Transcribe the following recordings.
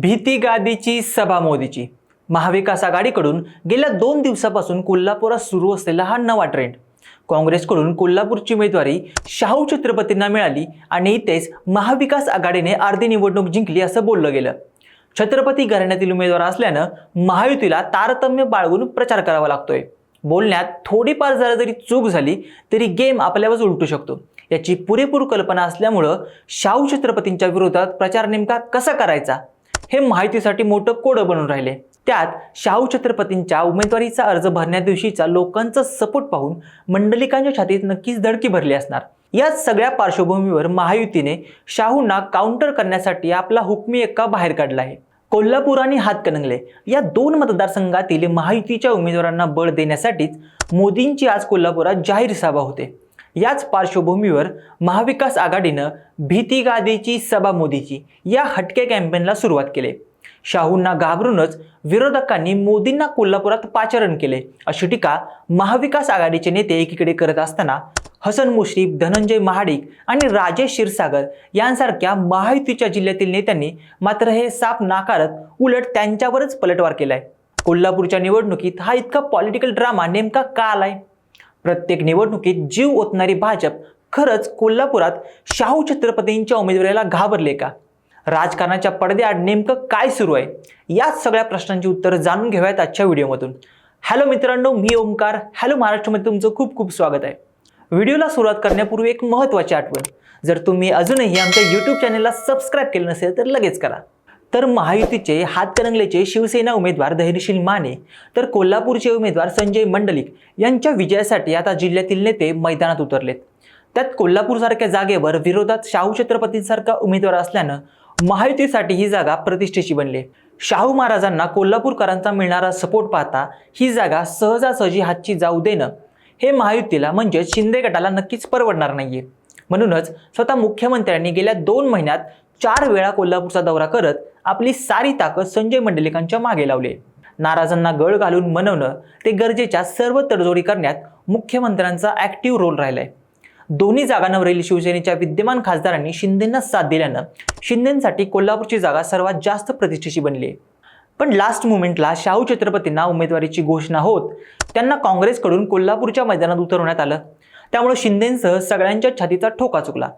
भीती गादीची सभा मोदीची. महाविकास आघाडीकडून गेल्या दोन दिवसापासून कोल्हापुरात सुरू असलेला हा नवा ट्रेंड काँग्रेसकडून कोल्हापूरची उमेदवारी शाहू छत्रपतींना मिळाली आणि इथेच महाविकास आघाडीने अर्धी निवडणूक जिंकली असं बोललं गेलं. छत्रपती घराण्यातील उमेदवार असल्यानं महायुतीला तारतम्य बाळगून प्रचार करावा लागतोय. बोलण्यात थोडीफार जरा जरी चूक झाली तरी गेम आपल्यावर उलटू शकतो. याची पुरेपूर कल्पना असल्यामुळं शाहू छत्रपतींच्या विरोधात प्रचार नेमका कसा करायचा? हे माहितीसाठी मोठं कोडं बनून राहिले. त्यात शाहू छत्रपतींच्या उमेदवारीचा अर्ज भरण्या दिवशीचा लोकांचा सपोर्ट पाहून मंडलिकांच्या छातीत नक्कीच धडकी भरली असणार. या सगळ्या पार्श्वभूमीवर महायुतीने शाहूंना काउंटर करण्यासाठी आपला हुकमी एक्का बाहेर काढला आहे. कोल्हापूर आणि हातकणंगले या दोन मतदारसंघातील महायुतीच्या उमेदवारांना बळ देण्यासाठीच मोदींची आज कोल्हापुरात जाहीर सभा होते. याच पार्श्वभूमीवर महाविकास आघाडीनं भीतीगादीची सभा मोदीची या हटके कॅम्पेनला सुरुवात केली. शाहूंना घाबरूनच विरोधकांनी मोदींना कोल्हापुरात पाचारण केले अशी टीका महाविकास आघाडीचे नेते एकीकडे करत असताना हसन मुश्रीफ धनंजय महाडिक आणि राजेश क्षीरसागर यांसारख्या महायुतीच्या जिल्ह्यातील नेत्यांनी मात्र हे साप नाकारत उलट त्यांच्यावरच पलटवार केलाय. कोल्हापूरच्या निवडणुकीत हा इतका पॉलिटिकल ड्रामा नेमका का आलाय? प्रत्येक निवडणुकीत जीव ओतणारी भाजप खरंच कोल्हापुरात शाहू छत्रपतींच्या उमेदवारीला घाबरले का? राजकारणाच्या पडद्याआड नेमकं काय सुरू आहे? याच सगळ्या प्रश्नांची उत्तरं जाणून घेऊयात आजच्या व्हिडिओमधून. हॅलो मित्रांनो मी ओमकार हॅलो महाराष्ट्रामध्ये तुमचं खूप खूप स्वागत आहे. व्हिडिओला सुरुवात करण्यापूर्वी एक महत्त्वाची आठवण. जर तुम्ही अजूनही आमच्या यूट्यूब चॅनलला सबस्क्राईब केलं नसेल तर लगेच करा. तर महायुतीचे हातकणंगलेचे शिवसेना उमेदवार धैर्यशील माने तर कोल्हापूरचे उमेदवार संजय मंडलिक यांच्या विजयासाठी आता जिल्ह्यातील नेते मैदानात उतरलेत. त्यात कोल्हापूरसारख्या जागेवर विरोधात शाहू छत्रपतींसारखा उमेदवार असल्यानं महायुतीसाठी ही जागा प्रतिष्ठेची बनली. शाहू महाराजांना कोल्हापूरकरांचा मिळणारा सपोर्ट पाहता ही जागा सहजासहजी हातची जाऊ देणं हे महायुतीला म्हणजेच शिंदे गटाला नक्कीच परवडणार नाहीये. म्हणूनच स्वतः मुख्यमंत्र्यांनी गेल्या दोन महिन्यात चार वेळा कोल्हापूरचा दौरा करत आपली सारी ताकद संजय मंडलिकांच्या मागे लावली. नाराजांना गळ घालून मनवणं ते गरजेच्या सर्व तडजोडी करण्यात मुख्यमंत्र्यांचा ऍक्टिव्ह रोल राहिलाय. दोन्ही जागांवरील शिवसेनेच्या विद्यमान खासदारांनी शिंदेंना साथ दिल्यानं शिंदेंसाठी कोल्हापूरची जागा सर्वात जास्त प्रतिष्ठेची बनली आहे. पण लास्ट मुमेंटला शाहू छत्रपतींना उमेदवारीची घोषणा होत त्यांना काँग्रेसकडून कोल्हापूरच्या मैदानात उतरवण्यात आलं. त्यामुळे शिंदेंसह सगळ्यांच्या छातीचा ठोका चुकला.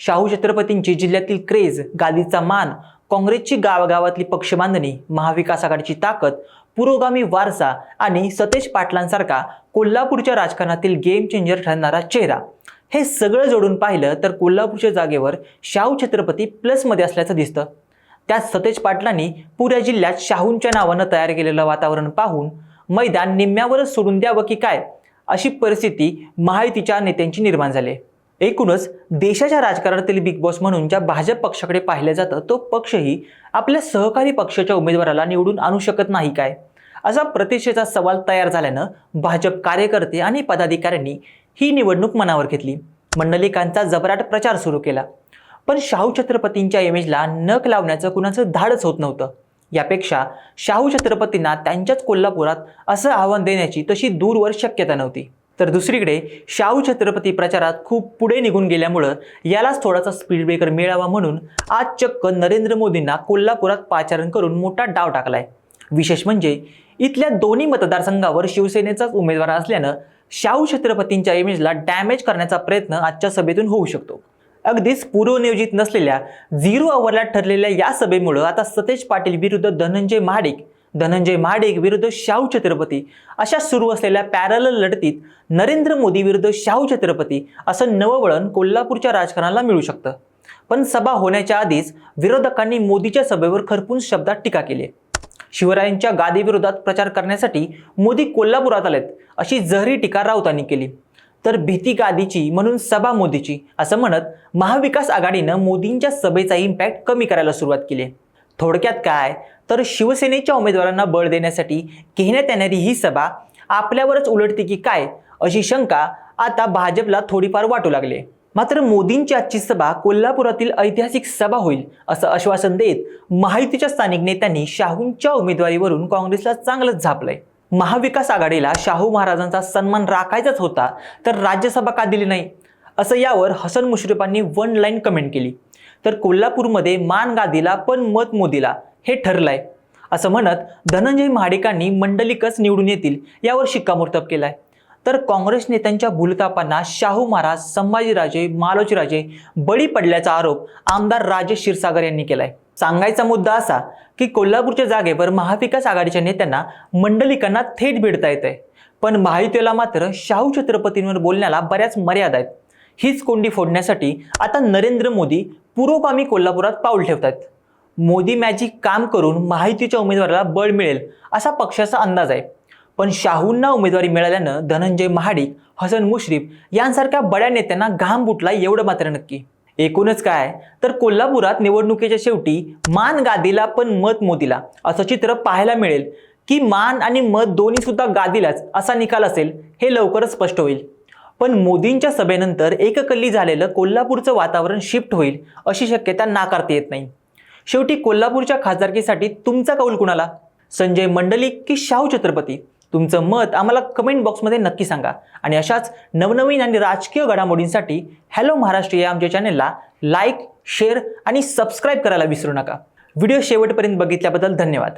शाहू छत्रपतींची जिल्ह्यातील क्रेज गादीचा मान काँग्रेसची गावागावातली पक्षबांधणी महाविकास आघाडीची ताकद पुरोगामी वारसा आणि सतेज पाटलांसारखा कोल्हापूरच्या राजकारणातील गेम चेंजर ठरणारा चेहरा. हे सगळं जोडून पाहिलं तर कोल्हापूरच्या जागेवर शाहू छत्रपती प्लसमध्ये असल्याचं दिसतं. त्यात सतेज पाटलांनी पुऱ्या जिल्ह्यात शाहूंच्या नावानं तयार केलेलं वातावरण पाहून मैदान निम्म्यावरच सोडून द्यावं की काय अशी परिस्थिती महायुतीच्या नेत्यांची निर्माण झाली एकूणच देशाच्या राजकारणातील बिग बॉस म्हणून ज्या भाजप पक्षाकडे पाहिलं जातं तो पक्षही आपल्या सहकारी पक्षाच्या उमेदवाराला निवडून आणू शकत नाही काय? असा प्रतिष्ठेचा सवाल तयार झाल्यानं भाजप कार्यकर्ते आणि पदाधिकाऱ्यांनी ही निवडणूक मनावर घेतली. मंडलिकांचा जबराट प्रचार सुरू केला. पण शाहू छत्रपतींच्या इमेजला नख लावण्याचं कुणाचं धाडच होत नव्हतं. यापेक्षा शाहू छत्रपतींना त्यांच्याच कोल्हापुरात असं आव्हान देण्याची तशी दूरवर शक्यता नव्हती. तर दुसरीकडे शाहू छत्रपती प्रचारात खूप पुढे निघून गेल्यामुळं यालाच थोडासा स्पीड ब्रेकर मिळावा म्हणून आज चक्क नरेंद्र मोदींना कोल्हापुरात पाचारण करून मोठा डाव टाकलाय. विशेष म्हणजे इथल्या दोन्ही मतदारसंघावर शिवसेनेचाच उमेदवार असल्यानं शाहू छत्रपतींच्या इमेजला डॅमेज करण्याचा प्रयत्न आजच्या सभेतून होऊ शकतो. अगदीच पूर्वनियोजित नसलेल्या झिरो अवरला ठरलेल्या या सभेमुळं आता सतेज पाटील विरुद्ध धनंजय महाडिक धनंजय महाडिक विरुद्ध शाहू छत्रपती अशा सुरू असलेल्या पॅरल लढतीत नरेंद्र मोदी विरुद्ध शाहू छत्रपती असं नववळण कोल्हापूरच्या राजकारणाला मिळू शकतं. पण सभा होण्याच्या आधीच विरोधकांनी मोदीच्या सभेवर खरपून शब्दात टीका केली शिवरायांच्या गादीविरोधात प्रचार करण्यासाठी मोदी कोल्हापुरात आलेत अशी जहरी टीका राऊतांनी केली. तर भीती गादीची म्हणून सभा मोदीची असं म्हणत महाविकास आघाडीनं मोदींच्या सभेचा इम्पॅक्ट कमी करायला सुरुवात केली थोडक्यात काय? तर शिवसेनेच्या उमेदवारांना बळ देण्यासाठी घेण्यात येणारी ही सभा आपल्यावरच उलटते की काय अशी शंका आता भाजपला थोडीफार वाटू लागले. मात्र मोदींची आजची सभा कोल्हापुरातील ऐतिहासिक सभा होईल असं आश्वासन देत महायुतीच्या स्थानिक नेत्यांनी शाहूंच्या उमेदवारीवरून काँग्रेसला चांगलंच झापलंय. महाविकास आघाडीला शाहू महाराजांचा सन्मान राखायचाच होता तर राज्यसभा का दिली नाही? असं यावर हसन मुश्रीफांनी वन लाईन कमेंट केली. तर कोल्हापूरमध्ये मान गादीला पण मत मोदीला. हे ठरलंय. असं म्हणत धनंजय महाडिकांनी मंडलिकच निवडून येतील यावर शिक्कामोर्तब केलाय. तर काँग्रेस नेत्यांच्या भूलतापांना शाहू महाराज संभाजीराजे मालोजीराजे बळी पडल्याचा आरोप आमदार राजेश क्षीरसागर यांनी केलाय. सांगायचा मुद्दा असा की कोल्हापूरच्या जागेवर महाविकास आघाडीच्या नेत्यांना मंडलिकांना थेट भिडता येत आहे पण महायुतीला मात्र शाहू छत्रपतींवर बोलण्याला बऱ्याच मर्यादा आहेत. हीच कोंडी फोडण्यासाठी आता नरेंद्र मोदी पुरोगामी कोल्हापुरात पाऊल ठेवतात मोदी मॅजिक काम करून महायुतीच्या उमेदवाराला बळ मिळेल असा पक्षाचा अंदाज आहे. पण शाहूंना उमेदवारी मिळाल्यानं धनंजय महाडिक हसन मुश्रीफ यांसारख्या बड्या नेत्यांना घाम बुटला एवढं मात्र नक्की. एकूणच काय? तर कोल्हापुरात निवडणुकीच्या शेवटी मान गादीला पण मत मोदीला. असं चित्र पाहायला मिळेल की मान आणि मत दोन्ही सुद्धा गादीलाच असा निकाल असेल हे लवकरच स्पष्ट होईल. पण मोदींच्या सभेनंतर एककल्ली झालेलं कोल्हापूरचं वातावरण शिफ्ट होईल अशी शक्यता नाकारता येत नाही. शेवटी कोल्हापूरच्या खासदारकीसाठी तुमचा कौल कुणाला? संजय मंडलिक की शाहू छत्रपती? तुमचं मत आम्हाला कमेंट बॉक्समध्ये नक्की सांगा. आणि अशाच नवनवीन आणि राजकीय घडामोडींसाठी हॅलो महाराष्ट्र या आमच्या चॅनेलला लाईक शेअर आणि सबस्क्राईब करायला विसरू नका. व्हिडिओ शेवटपर्यंत बघितल्याबद्दल धन्यवाद.